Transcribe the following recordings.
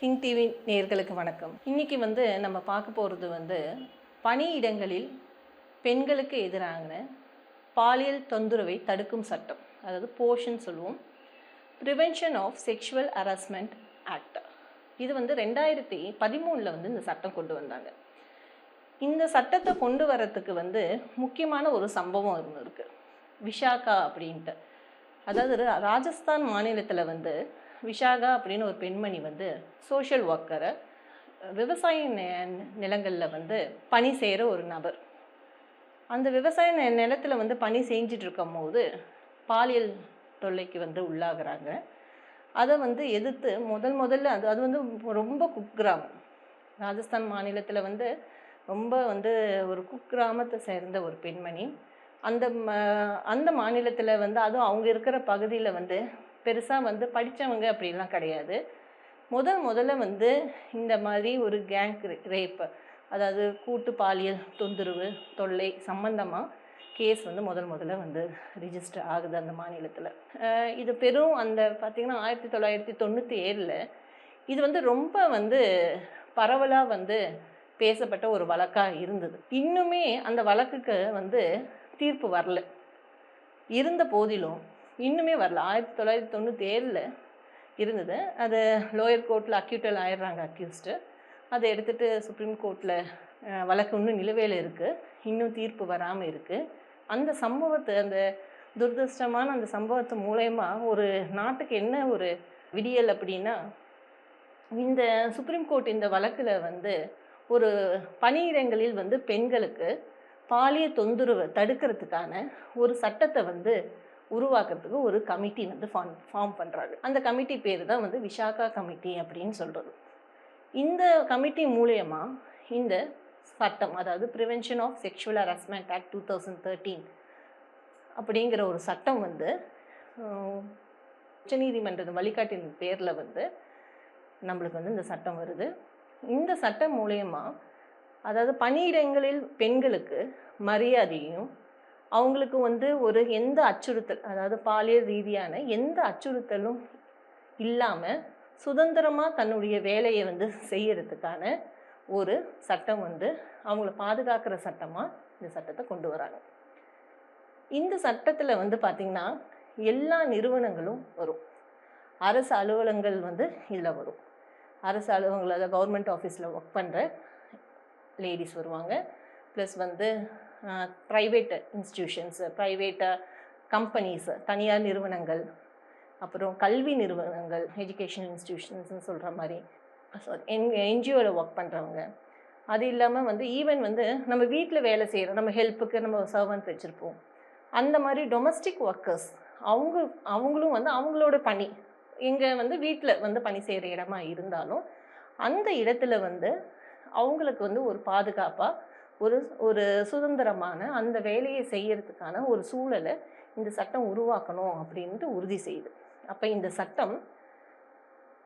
King TV நேர்களுக்கு வணக்கம். இன்றைக்கி வந்து நம்ம பார்க்க போகிறது வந்து பணியிடங்களில் பெண்களுக்கு எதிரான பாலியல் தொந்தரவை தடுக்கும் சட்டம் அதாவது போஷன் சொல்லுவோம். Prevention of sexual harassment act இது வந்து ரெண்டாயிரத்தி பதிமூணில் வந்து இந்த சட்டம் கொண்டு வந்தாங்க. இந்த சட்டத்தை கொண்டு வரத்துக்கு வந்து முக்கியமான ஒரு சம்பவம் ஒன்று இருக்குது விஷாகா அப்படின்ட்டு. அதாவது ராஜஸ்தான் மாநிலத்தில் வந்து விஷாகா அப்படின்னு ஒரு பெண்மணி வந்து சோஷியல் ஒர்க்கரை விவசாய நிலங்களில் வந்து பணி செய்கிற ஒரு நபர். அந்த விவசாய நிலத்தில் வந்து பணி செஞ்சிட்ருக்கும் போது பாலியல் தொல்லைக்கு வந்து உள்ளாகிறாங்க. அதை வந்து எதிர்த்து முதல் முதல்ல அது அது வந்து ரொம்ப குக்கிராமம். ராஜஸ்தான் மாநிலத்தில் வந்து ரொம்ப வந்து ஒரு குக்கிராமத்தை சேர்ந்த ஒரு பெண்மணி. அந்த ம- அந்த மாநிலத்தில் வந்து அதுவும் அவங்க இருக்கிற பகுதியில் வந்து பெருசாக வந்து படித்தவங்க அப்படிலாம் கிடையாது. முதல் முதல்ல வந்து இந்த மாதிரி ஒரு கேங் ரேப்பு அதாவது கூட்டு பாலியல் தொந்தரவு தொல்லை சம்பந்தமாக கேஸ் வந்து முதல் முதல்ல வந்து ரிஜிஸ்டர் ஆகுது அந்த மாநிலத்தில். இது பெரும் அந்த பார்த்திங்கன்னா ஆயிரத்தி தொள்ளாயிரத்தி தொண்ணூற்றி ஏழில் இது வந்து ரொம்ப வந்து பரவலாக வந்து பேசப்பட்ட ஒரு வழக்காக இருந்தது. இன்னுமே அந்த வழக்குக்கு வந்து தீர்ப்பு வரல. இருந்த போதிலும் இன்னுமே வரல. ஆயிரத்தி தொள்ளாயிரத்தி தொண்ணூற்றி ஏழில் இருந்தது. அது லோயர் கோர்ட்டில் அக்யூட்டல் ஆயிடுறாங்க அக்யூஸ்டு அதை எடுத்துகிட்டு சுப்ரீம் கோர்ட்டில் வழக்கு இன்னும் நிலுவையில் இருக்குது இன்னும் தீர்ப்பு வராமல் இருக்குது அந்த சம்பவத்தை அந்த துரதிருஷ்டமான அந்த சம்பவத்து மூலயமா ஒரு நாட்டுக்கு என்ன ஒரு விடியல் அப்படின்னா இந்த சுப்ரீம் கோர்ட் இந்த வழக்கில் வந்து ஒரு பணியிடங்களில் வந்து பெண்களுக்கு பாலியல் தொந்தரவு தடுக்கிறதுக்கான ஒரு சட்டத்தை வந்து உருவாக்குறதுக்கு ஒரு கமிட்டி வந்து ஃபார்ம் ஃபார்ம் பண்ணுறாங்க அந்த கமிட்டி பேர் தான் வந்து விஷாகா கமிட்டி அப்படின்னு சொல்கிறது இந்த கமிட்டி மூலயமா இந்த சட்டம் அதாவது prevention of sexual harassment act two thousand thirteen அப்படிங்கிற ஒரு சட்டம் வந்து உச்சநீதிமன்றத்தின் வழிகாட்டின் பேரில் வந்து நம்மளுக்கு வந்து இந்த சட்டம் வருது. இந்த சட்டம் மூலயமா அதாவது பணியிடங்களில் பெண்களுக்கு மரியாதையும் அவங்களுக்கு வந்து ஒரு எந்த அச்சுறுத்தல் அதாவது பாலியல் ரீதியான எந்த அச்சுறுத்தலும் இல்லாமல் சுதந்திரமாக தன்னுடைய வேலையை வந்து செய்யறதுக்கான ஒரு சட்டம் வந்து அவங்கள பாதுகாக்கிற சட்டமாக இந்த சட்டத்தை கொண்டு வராங்க. இந்த சட்டத்தில் வந்து பார்த்திங்கன்னா எல்லா நிறுவனங்களும் வரும். அரசு அலுவலங்கள் வந்து இதில் வரும். அரசு அலுவலங்கள் அதாவது கவர்மெண்ட் ஆஃபீஸில் ஒர்க் பண்ணுற லேடிஸ் வருவாங்க. ப்ளஸ் வந்து ப்ரைவேட் இன்ஸ்டிடியூஷன்ஸு ப்ரைவேட்டு கம்பெனிஸு தனியார் நிறுவனங்கள் அப்புறம் கல்வி நிறுவனங்கள் எஜுகேஷன் இன்ஸ்டிடியூஷன்ஸ்னு சொல்கிற மாதிரி என் என்ஜிஓவில் ஒர்க் பண்ணுறவங்க அது இல்லாமல் வந்து ஈவன் வந்து நம்ம வீட்டில் வேலை செய்கிறோம் நம்ம ஹெல்ப்புக்கு நம்ம சர்வன்ஸ் வச்சுருப்போம். அந்த மாதிரி டொமஸ்டிக் ஒர்க்கர்ஸ் அவங்க அவங்களும் வந்து அவங்களோட பணி இங்கே வந்து வீட்டில் வந்து பணி செய்கிற இடமா இருந்தாலும் அந்த இடத்துல வந்து அவங்களுக்கு வந்து ஒரு பாதுகாப்பாக ஒரு ஒரு சுதந்திரமான அந்த வேலையை செய்யறதுக்கான ஒரு சூழலை இந்த சட்டம் உருவாக்கணும் அப்படின்ட்டு உறுதி செய்யுது. அப்போ இந்த சட்டம்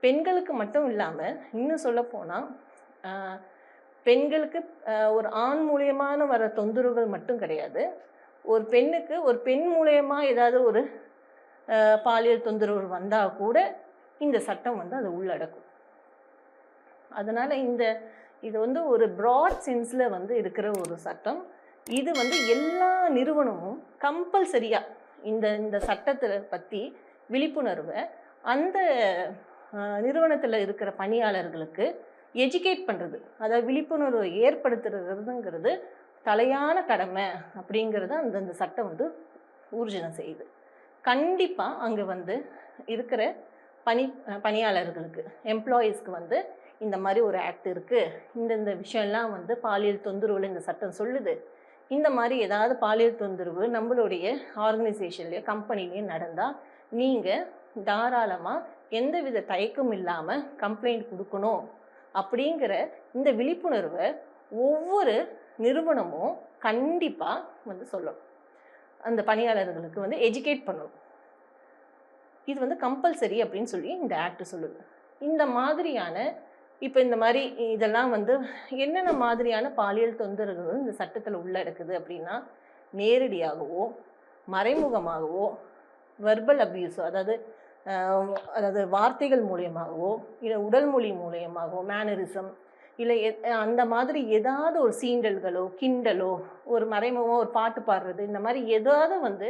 பெண்களுக்கு மட்டும் இல்லாமல் இன்னும் சொல்லப்போனால் பெண்களுக்கு ஒரு ஆண் மூலியமான வர தொந்தரவுகள் மட்டும் கிடையாது. ஒரு பெண்ணுக்கு ஒரு பெண் மூலியமாக ஏதாவது ஒரு பாலியல் தொந்தரவு வந்தால் கூட இந்த சட்டம் வந்து அதை உள்ளடக்கும். அதனால் இந்த இது வந்து ஒரு ப்ராட் சென்ஸில் வந்து இருக்கிற ஒரு சட்டம். இது வந்து எல்லா நிறுவனமும் கம்பல்சரியாக இந்த இந்த சட்டத்தை பற்றி விழிப்புணர்வை அந்த நிறுவனத்தில் இருக்கிற பணியாளர்களுக்கு எஜுகேட் பண்ணுறது அதாவது விழிப்புணர்வை ஏற்படுத்துறதுங்கிறது தலையான கடமை அப்படிங்கிறத அந்தந்த சட்டம் வந்து ஊர்ஜனம் செய்யுது. கண்டிப்பாக அங்கே வந்து இருக்கிற பணி பணியாளர்களுக்கு எம்ப்ளாயீஸ்க்கு வந்து இந்த மாதிரி ஒரு ஆக்ட் இருக்குது இந்தந்த விஷயம்லாம் வந்து பாலியல் தொந்தரவுல இந்த சட்டம் சொல்லுது. இந்த மாதிரி ஏதாவது பாலியல் தொந்தரவு நம்மளுடைய ஆர்கனைசேஷன்லேயோ கம்பெனிலேயோ நடந்தால் நீங்கள் தாராளமாக எந்தவித தயக்கம் இல்லாமல் கம்ப்ளைண்ட் கொடுக்கணும். அப்படிங்கிற இந்த விழிப்புணர்வை ஒவ்வொரு நிறுவனமும் கண்டிப்பாக வந்து சொல்லணும். அந்த பணியாளர்களுக்கு வந்து எஜுகேட் பண்ணணும். இது வந்து கம்பல்சரி அப்படின்னு சொல்லி இந்த ஆக்ட் சொல்லுது. இந்த மாதிரியான இப்போ இந்த மாதிரி இதெல்லாம் வந்து என்னென்ன மாதிரியான பாலியல் தொந்தரவு இந்த சட்டத்தில் உள்ளடக்குது அப்படின்னா நேரடியாகவோ மறைமுகமாகவோ வெர்பல் அப்யூஸோ அதாவது அதாவது வார்த்தைகள் மூலியமாகவோ இல்லை உடல் மொழி மூலியமாகவோ மேனரிசம் இல்லை அந்த மாதிரி ஏதாவது ஒரு சீண்டல்களோ கிண்டலோ ஒரு மறைமுகமாக ஒரு பாட்டு பாடுறது இந்த மாதிரி ஏதாவது வந்து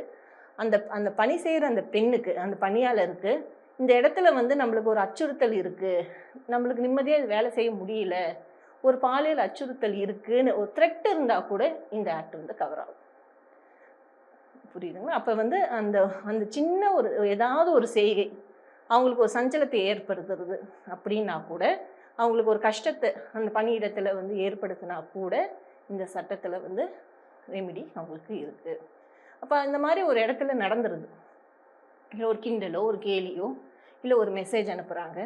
அந்த அந்த பணி செய்கிற அந்த பெண்ணுக்கு அந்த பணியாளருக்கு இந்த இடத்துல வந்து நம்மளுக்கு ஒரு அச்சுறுத்தல் இருக்குது நம்மளுக்கு நிம்மதியாக வேலை செய்ய முடியல. ஒரு பாலியல் அச்சுறுத்தல் இருக்குன்னு ஒரு த்ரெட் இருந்தால் கூட இந்த ஆக்ட் வந்து கவர் ஆகும். புரியுதுங்களா? அப்போ வந்து அந்த அந்த சின்ன ஒரு ஏதாவது ஒரு செய்கை அவங்களுக்கு ஒரு சஞ்சலத்தை ஏற்படுத்துறது அப்படின்னா கூட அவங்களுக்கு ஒரு கஷ்டத்தை அந்த பணியிடத்தில் வந்து ஏற்படுத்தினா கூட இந்த சட்டத்தில் வந்து ரெமிடி அவங்களுக்கு இருக்குது அப்போ இந்த மாதிரி ஒரு இடத்துல நடந்துருது. இல்லை ஒரு கிண்டலோ ஒரு கேலியோ இல்லை ஒரு மெசேஜ் அனுப்புகிறாங்க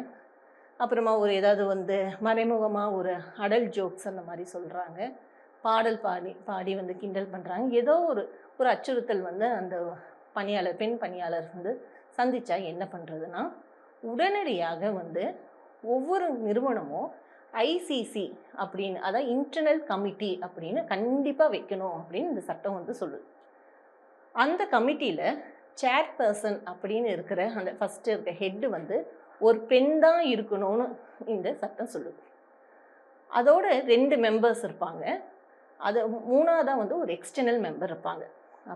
அப்புறமா ஒரு ஏதாவது வந்து மறைமுகமாக ஒரு அடல் ஜோக்ஸ் அந்த மாதிரி சொல்கிறாங்க பாடல் பாடி பாடி வந்து கிண்டல் பண்ணுறாங்க ஏதோ ஒரு ஒரு அச்சுறுத்தல் வந்து அந்த பணியாளர் பெண் பணியாளர் வந்து சந்தித்தா என்ன பண்ணுறதுன்னா உடனடியாக வந்து ஒவ்வொரு நிறுவனமும் ஐசிசி அப்படின்னு அதாவது இன்டர்னல் கமிட்டி அப்படின்னு கண்டிப்பாக வைக்கணும் அப்படின்னு இந்த சட்டம் வந்து சொல்லுது. அந்த கமிட்டியில் சேர்பர்சன் அப்படின்னு இருக்கிற அந்த ஃபஸ்ட்டு இருக்க ஹெட்டு வந்து ஒரு பெண் தான் இருக்கணும்னு இந்த சட்டம் சொல்லுது. அதோட ரெண்டு மெம்பர்ஸ் இருப்பாங்க. அது மூணாவதாக வந்து ஒரு எக்ஸ்டர்னல் மெம்பர் இருப்பாங்க.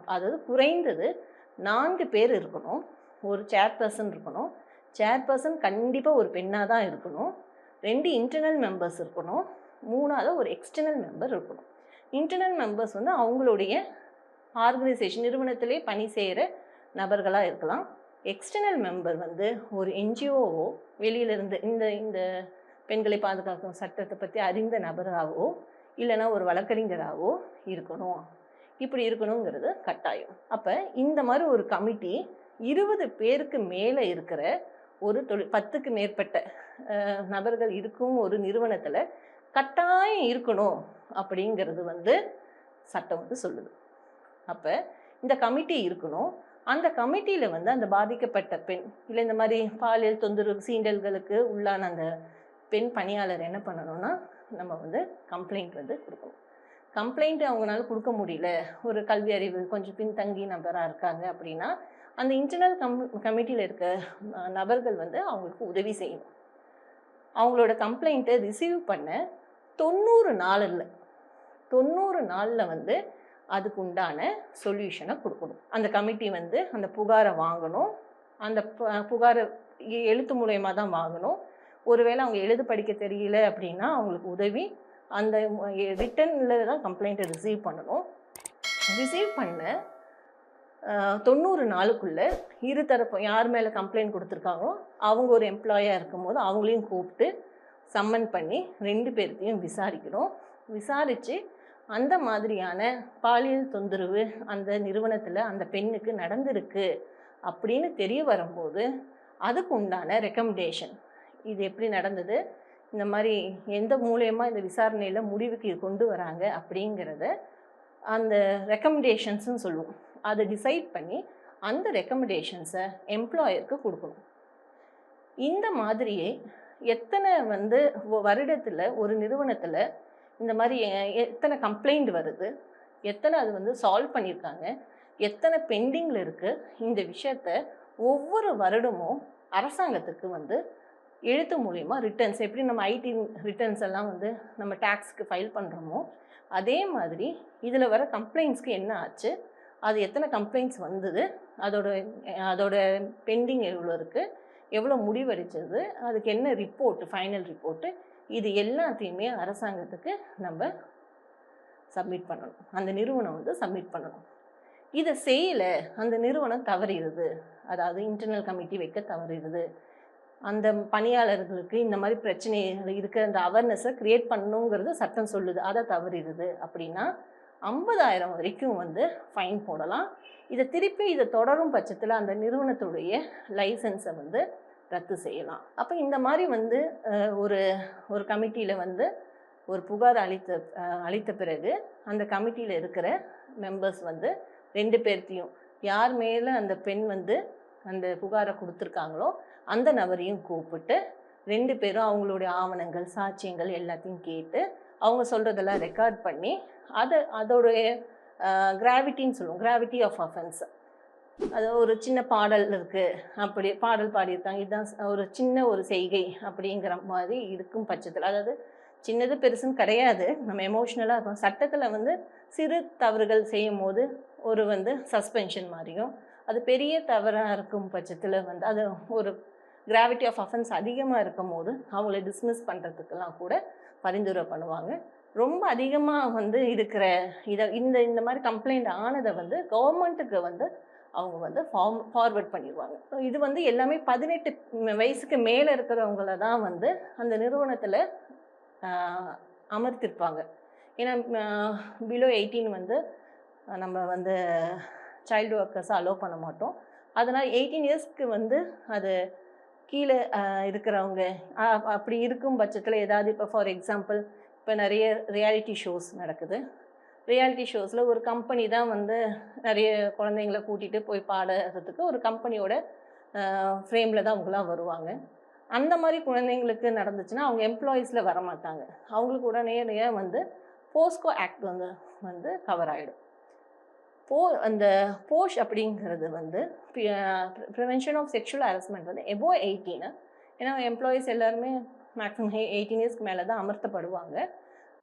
அதாவது குறைந்தது நான்கு பேர் இருக்கணும். ஒரு சேர்பர்சன் இருக்கணும். சேர்பர்சன் கண்டிப்பாக ஒரு பெண்ணாக தான் இருக்கணும். ரெண்டு இன்டர்னல் மெம்பர்ஸ் இருக்கணும். மூணாவது ஒரு எக்ஸ்டர்னல் மெம்பர் இருக்கணும். இன்டர்னல் மெம்பர்ஸ் வந்து அவங்களுடைய ஆர்கனைசேஷன் நிறுவனத்திலே பணி செய்கிற நபர்களாக இருக்கலாம். எக்ஸ்டர்னல் மெம்பர் வந்து ஒரு என்ஜிஓவோ வெளியிலிருந்து இந்த இந்த பெண்களை பாதுகாக்கும் சட்டத்தை பற்றி அறிந்த நபராகவோ இல்லைன்னா ஒரு வழக்கறிஞராகவோ இருக்கணும். இப்படி இருக்கணுங்கிறது கட்டாயம். அப்போ இந்த மாதிரி ஒரு கமிட்டி இருபது பேருக்கு மேலே இருக்கிற ஒரு தொழில் பத்துக்கு மேற்பட்ட நபர்கள் இருக்கும் ஒரு நிறுவனத்தில் கட்டாயம் இருக்கணும் அப்படிங்கிறது வந்து சட்டம் வந்து சொல்லுது. அப்போ இந்த கமிட்டி இருக்கணும். அந்த கமிட்டியில் வந்து அந்த பாதிக்கப்பட்ட பெண் இல்லை இந்த மாதிரி பாலியல் தொந்தரவு சீண்டல்களுக்கு உள்ளான அந்த பெண் பணியாளர் என்ன பண்ணணும்னா நம்ம வந்து கம்ப்ளைண்ட் வந்து கொடுக்கணும். கம்ப்ளைண்ட் அவங்களால கொடுக்க முடியல. ஒரு கல்வி அறிவு கொஞ்சம் பின்தங்கி நபராக இருக்காங்க அப்படின்னா அந்த இன்டர்னல் கம் கமிட்டியில் இருக்க நபர்கள் வந்து அவங்களுக்கு உதவி செய்யணும். அவங்களோட கம்ப்ளைண்ட்டை ரிசீவ் பண்ண தொண்ணூறு நாளில் தொண்ணூறு நாளில் வந்து அதுக்கு உண்டான சொல்யூஷனை கொடுக்கணும். அந்த கமிட்டி வந்து அந்த புகாரை வாங்கணும். அந்த புகாரை எழுத்து மூலயமா தான் வாங்கணும். ஒருவேளை அவங்க எழுத படிக்க தெரியல அப்படின்னா அவங்களுக்கு உதவி அந்த ரிட்டனில் தான் கம்ப்ளைண்ட்டை ரிசீவ் பண்ணணும். ரிசீவ் பண்ண தொண்ணூறு நாளுக்குள்ளே இரு தரப்பு யார் மேலே கம்ப்ளைண்ட் கொடுத்துருக்காங்களோ அவங்க ஒரு எம்ப்ளாயாக இருக்கும்போது அவங்களையும் கூப்பிட்டு சம்மன் பண்ணி ரெண்டு பேர்த்தையும் விசாரிக்கணும். விசாரித்து அந்த மாதிரியான பாலியல் தொந்தரவு அந்த நிறுவனத்தில் அந்த பெண்ணுக்கு நடந்திருக்கு அப்படின்னு தெரிய வரும்போது அதுக்கு உண்டான ரெக்கமெண்டேஷன் இது எப்படி நடந்தது? இந்த மாதிரி எந்த மூலயமா இந்த விசாரணையில் முடிவுக்கு கொண்டு வராங்க அப்படிங்கிறத அந்த ரெக்கமெண்டேஷன்ஸ்னு சொல்லுவோம். அதை டிசைட் பண்ணி அந்த ரெக்கமெண்டேஷன்ஸை எம்ப்ளாயருக்கு கொடுக்கணும். இந்த மாதிரியே எத்தனை வந்து வருடத்தில் ஒரு நிறுவனத்தில் இந்த மாதிரி எத்தனை கம்ப்ளைண்ட் வருது எத்தனை அது வந்து சால்வ் பண்ணியிருக்காங்க எத்தனை பெண்டிங்கில் இருக்குது இந்த விஷயத்த ஒவ்வொரு வருடமும் அரசாங்கத்துக்கு வந்து எழுத்து மூலிமா ரிட்டர்ன்ஸ் எப்படி நம்ம ஐடி ரிட்டர்ன்ஸ் எல்லாம் வந்து நம்ம டேக்ஸ்க்கு ஃபைல் பண்ணுறோமோ அதே மாதிரி இதில் வர கம்ப்ளைண்ட்ஸ்க்கு என்ன ஆச்சு அது எத்தனை கம்ப்ளைண்ட்ஸ் வந்தது அதோட அதோட பெண்டிங் எவ்வளோ இருக்குது எவ்வளோ முடிவடைச்சது அதுக்கு என்ன ரிப்போர்ட்டு ஃபைனல் ரிப்போர்ட்டு இது எல்லாத்தையுமே அரசாங்கத்துக்கு நம்ம சப்மிட் பண்ணணும். அந்த நிறுவனம் வந்து சப்மிட் பண்ணணும். இதை செய்யலை அந்த நிறுவனம் தவறிடுது. அதாவது இன்டர்னல் கமிட்டி வைக்க தவறிடுது. அந்த பணியாளர்களுக்கு இந்த மாதிரி பிரச்சனைகள் இருக்கிற அந்த அவேர்னஸை க்ரியேட் பண்ணணுங்கிறது சட்டம் சொல்லுது. அதை தவறிடுது அப்படின்னா ஐம்பதாயிரம் வரைக்கும் வந்து ஃபைன் போடலாம். இதை திருப்பி இதை தொடரும் பட்சத்தில் அந்த நிறுவனத்துடைய லைசன்ஸை வந்து ரத்து செய்யலாம். அப்போ இந்த மாதிரி வந்து ஒரு ஒரு கமிட்டியில் வந்து ஒரு புகார் அளித்த அளித்த பிறகு அந்த கமிட்டியில் இருக்கிற மெம்பர்ஸ் வந்து ரெண்டு பேர்த்தையும் யார் மேலே அந்த பெண் வந்து அந்த புகாரை கொடுத்துருக்காங்களோ அந்த நபரையும் கூப்பிட்டு ரெண்டு பேரும் அவங்களுடைய ஆவணங்கள் சாட்சியங்கள் எல்லாத்தையும் கேட்டு அவங்க சொல்கிறதெல்லாம் ரெக்கார்ட் பண்ணி அதை அதோடைய கிராவிட்டின்னு சொல்லுவோம் கிராவிட்டி ஆஃப் அஃபென்ஸ் அது ஒரு சின்ன பாடல் இருக்குது அப்படி பாடல் பாடியிருக்காங்க. இதுதான் ஒரு சின்ன ஒரு செய்கை அப்படிங்கிற மாதிரி இருக்கும் பட்சத்தில். அதாவது சின்னது பெருசுன்னு கிடையாது. நம்ம எமோஷ்னலாக இருக்கும். சட்டத்தில் வந்து சிறு தவறுகள் செய்யும் போது ஒரு வந்து சஸ்பென்ஷன் மாதிரியும் அது பெரிய தவறாக இருக்கும் பட்சத்தில் வந்து அது ஒரு கிராவிட்டி ஆஃப் அஃபென்ஸ் அதிகமாக இருக்கும் போது அவங்கள டிஸ்மிஸ் பண்ணுறதுக்கெல்லாம் கூட பரிந்துரை பண்ணுவாங்க. ரொம்ப அதிகமாக வந்து இருக்கிற இதை இந்த இந்த மாதிரி கம்ப்ளைண்ட் ஆனதை வந்து கவர்மெண்ட்டுக்கு வந்து அவங்க வந்து ஃபார்ம் ஃபார்வர்ட் பண்ணிடுவாங்க. ஸோ இது வந்து எல்லாமே பதினெட்டு வயசுக்கு மேலே இருக்கிறவங்கள தான் வந்து அந்த நிறுவனத்தில் அமர்த்திருப்பாங்க. ஏன்னா பிலோ எயிட்டீன் வந்து நம்ம வந்து சைல்டு ஒர்க்கர்ஸை அலோவ் பண்ண மாட்டோம். அதனால் எயிட்டீன் இயர்ஸ்க்கு வந்து அது கீழே இருக்கிறவங்க அப்படி இருக்கும் பட்சத்தில் ஏதாவது இப்போ ஃபார் எக்ஸாம்பிள் இப்போ நிறைய ரியாலிட்டி ஷோஸ் நடக்குது. ரியாலிட்டி ஷோஸில் ஒரு கம்பெனி தான் வந்து நிறைய குழந்தைங்கள கூட்டிகிட்டு போய் பாடுறதுக்கு ஒரு கம்பெனியோட ஃப்ரேமில் தான் அவங்களாம் வருவாங்க. அந்த மாதிரி குழந்தைங்களுக்கு நடந்துச்சுன்னா அவங்க எம்ப்ளாயீஸில் வர மாட்டாங்க அவங்களுக்கு உடனே வந்து போஸ்கோ ஆக்ட் வந்து வந்து கவர் ஆகிடும் போ அந்த போஷ் அப்படிங்கிறது வந்து ப்ரிவென்ஷன் ஆஃப் செக்ஷுவல் ஹாரஸ்மெண்ட் வந்து எபோ எயிட்டீனு ஏன்னா எம்ப்ளாயீஸ் எல்லாருமே மேக்ஸிமம் எயிட்டீன் இயர்ஸ்க்கு மேலே தான் அமர்த்தப்படுவாங்க.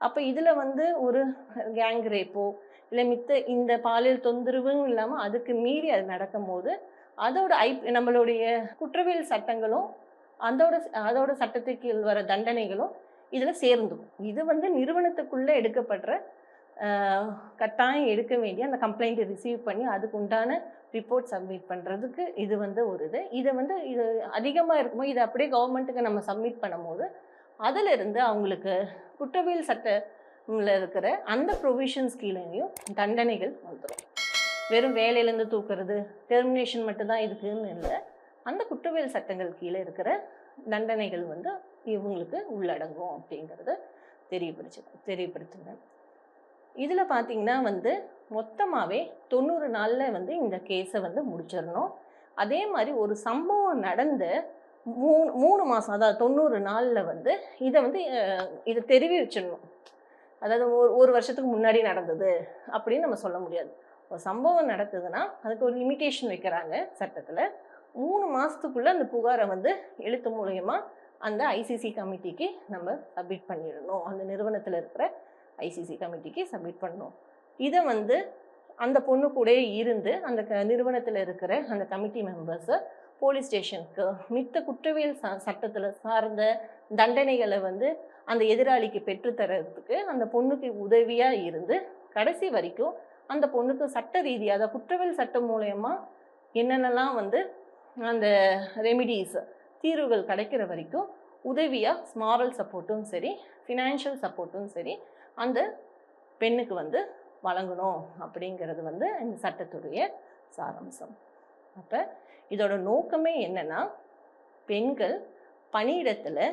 அப்போ இதில் வந்து ஒரு கேங் ரேப்போ இல்லை மித்த இந்த பாலியல் தொந்தரவும் இல்லாமல் அதுக்கு மீறி அது நடக்கும்போது அதோட ஐ நம்மளுடைய குற்றவியல் சட்டங்களும் அதோட அதோட சட்டத்துக்கு கீழ் வர தண்டனைகளும் இதில் சேர்ந்தும் இது வந்து நிறுவனத்துக்குள்ளே எடுக்கப்படுற கட்டாயம் எடுக்க வேண்டிய அந்த கம்ப்ளைண்ட்டை ரிசீவ் பண்ணி அதுக்கு உண்டான ரிப்போர்ட் சப்மிட் பண்ணுறதுக்கு இது வந்து ஒரு இது. இதை வந்து இது அதிகமாக இருக்கும்போது இதை அப்படியே கவர்மெண்ட்டுக்கு நம்ம சப்மிட் பண்ணும்போது அதிலிருந்து அவங்களுக்கு குற்றவியல் சட்டங்களில் இருக்கிற அந்த ப்ரொவிஷன்ஸ் கீழேயும் தண்டனைகள் வந்துடும் வெறும் வேலையிலேருந்து தூக்குறது டெர்மினேஷன் மட்டும்தான் இதுக்குன்னு இல்லை. அந்த குற்றவியல் சட்டங்கள் கீழே இருக்கிற தண்டனைகள் வந்து இவங்களுக்கு உள்ளடங்கும் அப்படிங்கிறத தெரியப்படுச்சு தெரியப்படுத்துங்க. இதில் பார்த்திங்கன்னா வந்து மொத்தமாகவே தொண்ணூறு நாளில் வந்து இந்த கேஸை வந்து முடிச்சிடணும். அதே மாதிரி ஒரு சம்பவம் நடந்த மூணு மூணு மாதம் அதாவது தொண்ணூறு நாளில் வந்து இதை வந்து இதை தெரிவிச்சிடணும் அதாவது ஒரு ஒரு வருஷத்துக்கு முன்னாடி நடந்தது அப்படின்னு நம்ம சொல்ல முடியாது. ஒரு சம்பவம் நடக்குதுன்னா அதுக்கு ஒரு லிமிட்டேஷன் வைக்கிறாங்க சட்டத்தில். மூணு மாதத்துக்குள்ளே அந்த புகாரை வந்து எழுத்து மூலயமா அந்த ஐசிசி கமிட்டிக்கு நம்ம சப்மிட் பண்ணிடணும். அந்த நிறுவனத்தில் இருக்கிற ஐசிசி கமிட்டிக்கு சப்மிட் பண்ணணும். இதை வந்து அந்த பொண்ணு கூடயே இருந்து அந்த க நிறுவனத்தில் இருக்கிற அந்த கமிட்டி மெம்பர்ஸை போலீஸ் ஸ்டேஷனுக்கு மித்த குற்றவியல் ச சட்டத்தில் சார்ந்த தண்டனைகளை வந்து அந்த எதிராளிக்கு பெற்றுத்தரதுக்கு அந்த பொண்ணுக்கு உதவியாக இருந்து கடைசி வரைக்கும் அந்த பொண்ணுக்கு சட்ட ரீதியாக அதாவது குற்றவியல் சட்டம் மூலயமா என்னென்னலாம் வந்து அந்த ரெமிடிஸ் தீர்வுகள் கிடைக்கிற வரைக்கும் உதவியாக ஸ்மாரல் சப்போர்ட்டும் சரி ஃபினான்ஷியல் சப்போர்ட்டும் சரி அந்த பெண்ணுக்கு வந்து வழங்கணும் அப்படிங்கிறது வந்து இந்த சட்டத்துடைய சாராம்சம். அப்போ இதோட நோக்கமே என்னென்னா பெண்கள் பணியிடத்தில்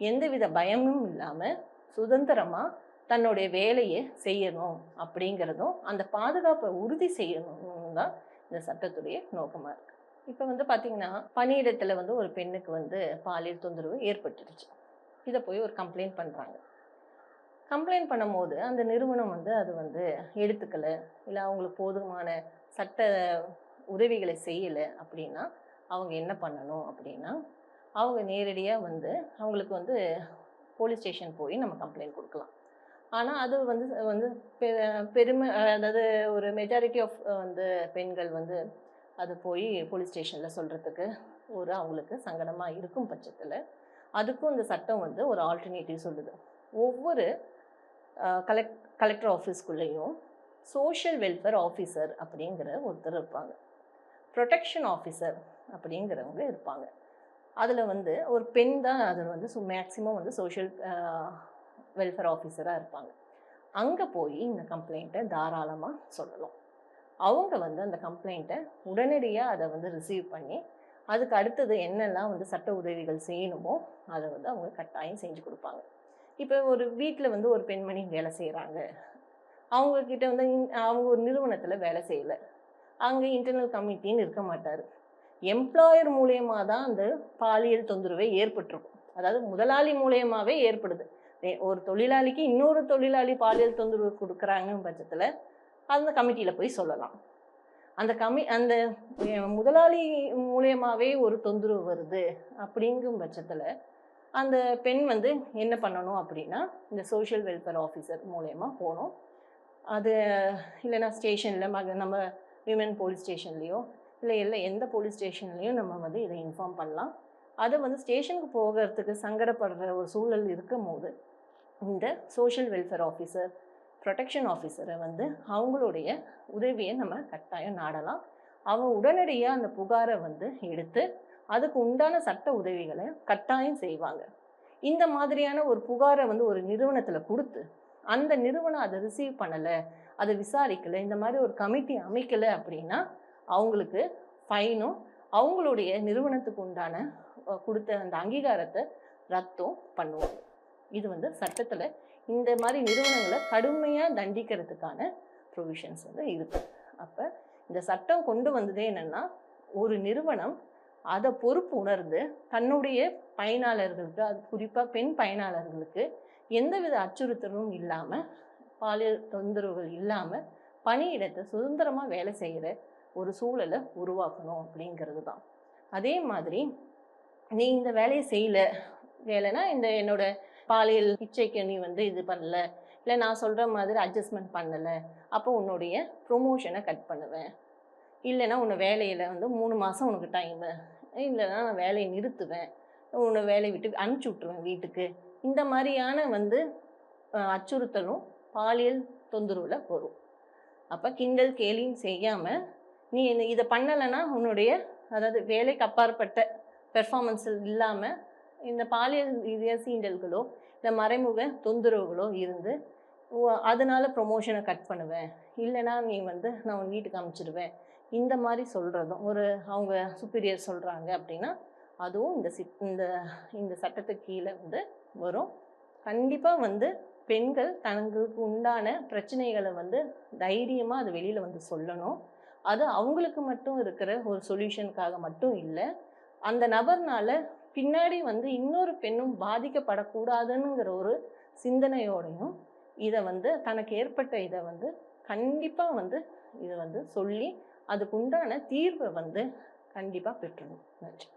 எந்தவித பயமும் இல்லாமல் சுதந்திரமாக தன்னுடைய வேலையை செய்யணும் அப்படிங்கிறதும் அந்த பாதுகாப்பை உறுதி செய்யணும் தான் இந்த சட்டத்துடைய நோக்கமாக இருக்குது இப்போ வந்து பார்த்திங்கன்னா பணியிடத்தில் வந்து ஒரு பெண்ணுக்கு வந்து பாலியல் தொந்தரவு ஏற்பட்டுருச்சு. இதை போய் ஒரு கம்ப்ளைண்ட் பண்ணுறாங்க கம்ப்ளைண்ட் பண்ணும்போது அந்த நிறுவனம் வந்து அது வந்து எடுத்துக்கலை. இல்லை அவங்களுக்கு போதுமான சட்ட உதவிகளை செய்யலை அப்படின்னா அவங்க என்ன பண்ணணும் அப்படின்னா அவங்க நேரடியாக வந்து அவங்களுக்கு வந்து போலீஸ் ஸ்டேஷன் போய் நம்ம கம்ப்ளைண்ட் கொடுக்கலாம். ஆனால் அது வந்து வந்து பெ- பெருமை அதாவது ஒரு மெஜாரிட்டி ஆஃப் வந்து பெண்கள் வந்து அது போய் போலீஸ் ஸ்டேஷனில் சொல்கிறதுக்கு ஒரு அவங்களுக்கு சங்கடமாக இருக்கும் பட்சத்தில் அதுக்கும் இந்த சட்டம் வந்து ஒரு ஆல்டர்னேட்டிவ் சொல்லுது. ஒவ்வொரு கலெக்ட் கலெக்டர் ஆஃபீஸ்க்குள்ளேயும் சோஷியல் வெல்ஃபேர் ஆஃபீஸர் அப்படிங்கிற ஒருத்தர் இருப்பாங்க. ப்ரொடெக்ஷன் ஆஃபீஸர் அப்படிங்கிறவங்க இருப்பாங்க. அதில் வந்து ஒரு பெண் தான் அதில் வந்து ஸோ மேக்ஸிமம் வந்து சோஷியல் வெல்ஃபேர் ஆஃபீஸராக இருப்பாங்க. அங்கே போய் இந்த கம்ப்ளைண்ட்டை தாராளமாக சொல்லலாம். அவங்க வந்து அந்த கம்ப்ளைண்ட்டை உடனடியாக அதை வந்து ரிசீவ் பண்ணி அதுக்கு அடுத்தது என்னெல்லாம் வந்து சட்ட உதவிகள் செய்யணுமோ அதை வந்து அவங்க கட்டாயம் செஞ்சு கொடுப்பாங்க. இப்போ ஒரு வீட்டில் வந்து ஒரு பெண்மணி வேலை செய்கிறாங்க அவங்கக்கிட்ட வந்து அவங்க ஒரு நிறுவனத்தில் வேலை செய்யலை. அங்கே இன்டர்னல் கமிட்டின்னு இருக்க மாட்டார். எம்ப்ளாயர் மூலயமா தான் அந்த பாலியல் தொந்தரவை ஏற்பட்டிருக்கும். அதாவது முதலாளி மூலயமாவே ஏற்படுது. ஒரு தொழிலாளிக்கு இன்னொரு தொழிலாளி பாலியல் தொந்தரவு கொடுக்குறாங்க பட்சத்தில் அந்த கமிட்டியில் போய் சொல்லலாம். அந்த கமி அந்த முதலாளி மூலயமாவே ஒரு தொந்தரவு வருது அப்படிங்கும் பட்சத்தில் அந்த பெண் வந்து என்ன பண்ணணும் அப்படின்னா இந்த சோஷியல் வெல்ஃபேர் ஆஃபீஸர் மூலயமா போகணும். அது இல்லைன்னா ஸ்டேஷனில் மக நம்ம விமன் போலீஸ் ஸ்டேஷன்லேயோ இல்லை இல்லை எந்த போலீஸ் ஸ்டேஷன்லேயும் நம்ம வந்து இதை இன்ஃபார்ம் பண்ணலாம். அதை வந்து ஸ்டேஷனுக்கு போகிறதுக்கு சங்கடப்படுற ஒரு சூழல் இருக்கும் போது இந்த சோஷியல் வெல்ஃபேர் ஆஃபீஸர் ப்ரொடெக்ஷன் ஆஃபீஸரை வந்து அவங்களுடைய உதவியை நம்ம கட்டாயம் நாடலாம். அவன் உடனடியாக அந்த புகாரை வந்து எடுத்து அதுக்கு உண்டான சட்ட உதவிகளை கட்டாயம் செய்வாங்க. இந்த மாதிரியான ஒரு புகாரை வந்து ஒரு நிறுவனத்தில் கொடுத்து அந்த நிறுவனம் அதை ரிசீவ் பண்ணலை அதை விசாரிக்கலை இந்த மாதிரி ஒரு கமிட்டி அமைக்கலை அப்படின்னா அவங்களுக்கு ஃபைனும் அவங்களுடைய நிறுவனத்துக்கு உண்டான கொடுத்த அந்த அங்கீகாரத்தை ரத்தும் பண்ணுவோம். இது வந்து சட்டத்தில் இந்த மாதிரி நிறுவனங்களை கடுமையாக தண்டிக்கிறதுக்கான ப்ரொவிஷன்ஸ் வந்து இருக்குது அப்போ இந்த சட்டம் கொண்டு வந்ததே என்னென்னா ஒரு நிறுவனம் அதை பொறுப்பு உணர்ந்து தன்னுடைய பயனாளர்களுக்கு அது குறிப்பாக பெண் பயனாளர்களுக்கு எந்தவித அச்சுறுத்தலும் இல்லாமல் பாலியல் தொந்தரவுகள் இல்லாமல் பணியிடத்தை சுதந்திரமாக வேலை செய்கிற ஒரு சூழலை உருவாக்கணும் அப்படிங்கிறது தான். அதே மாதிரி நீ இந்த வேலையை செய்யல வேலைன்னா இந்த என்னோட பாலியல் இச்சைக்கு நீ வந்து இது பண்ணல இல்லை நான் சொல்கிற மாதிரி அட்ஜஸ்ட்மெண்ட் பண்ணலை அப்போ உன்னுடைய ப்ரொமோஷனை கட் பண்ணுவேன். இல்லைன்னா உன்னை வேலையில் வந்து மூணு மாதம் உனக்கு டைமு இல்லைன்னா நான் வேலையை நிறுத்துவேன் உன்னை வேலையை விட்டு அனுப்பிச்சி விட்ருவேன் வீட்டுக்கு. இந்த மாதிரியான வந்து அச்சுறுத்தலும் பாலியல் தொந்தரவில் வரும். அப்போ கிண்டல் கேலியும் செய்யாமல் நீ இந்த- இதை பண்ணலைன்னா உன்னுடைய அதாவது வேலைக்கு அப்பாற்பட்ட பெர்ஃபார்மன்ஸ் இல்லாமல் இந்த பாலியல் ரீதியாக சீண்டல்களோ இல்லை மறைமுக தொந்தரவுகளோ இருந்து அதனால் ப்ரொமோஷனை கட் பண்ணுவேன். இல்லைன்னா நீ வந்து நான் உன் வீட்டுக்கு அனுப்பிச்சிடுவேன் இந்த மாதிரி சொல்கிறதும் ஒரு அவங்க சுப்பீரியர் சொல்கிறாங்க அப்படின்னா அதுவும் இந்த சித் இந்த இந்த சட்டத்துக்கு கீழே வந்து வரும். கண்டிப்பாக வந்து பெண்கள் தங்களுக்கு உண்டான பிரச்சனைகளை வந்து தைரியமாக அது வெளியில் வந்து சொல்லணும். அது அவங்களுக்கு மட்டும் இருக்கிற ஒரு சொல்யூஷனுக்காக மட்டும் இல்லை. அந்த நபர்னால பின்னாடி வந்து இன்னொரு பெண்ணும் பாதிக்கப்படக்கூடாதுங்கிற ஒரு சிந்தனையோடையும் இதை வந்து தனக்கு ஏற்பட்ட இதை வந்து கண்டிப்பாக வந்து இதை வந்து சொல்லி அதுக்கு உண்டான தீர்வை வந்து கண்டிப்பாக பெற்றணும். நன்றி.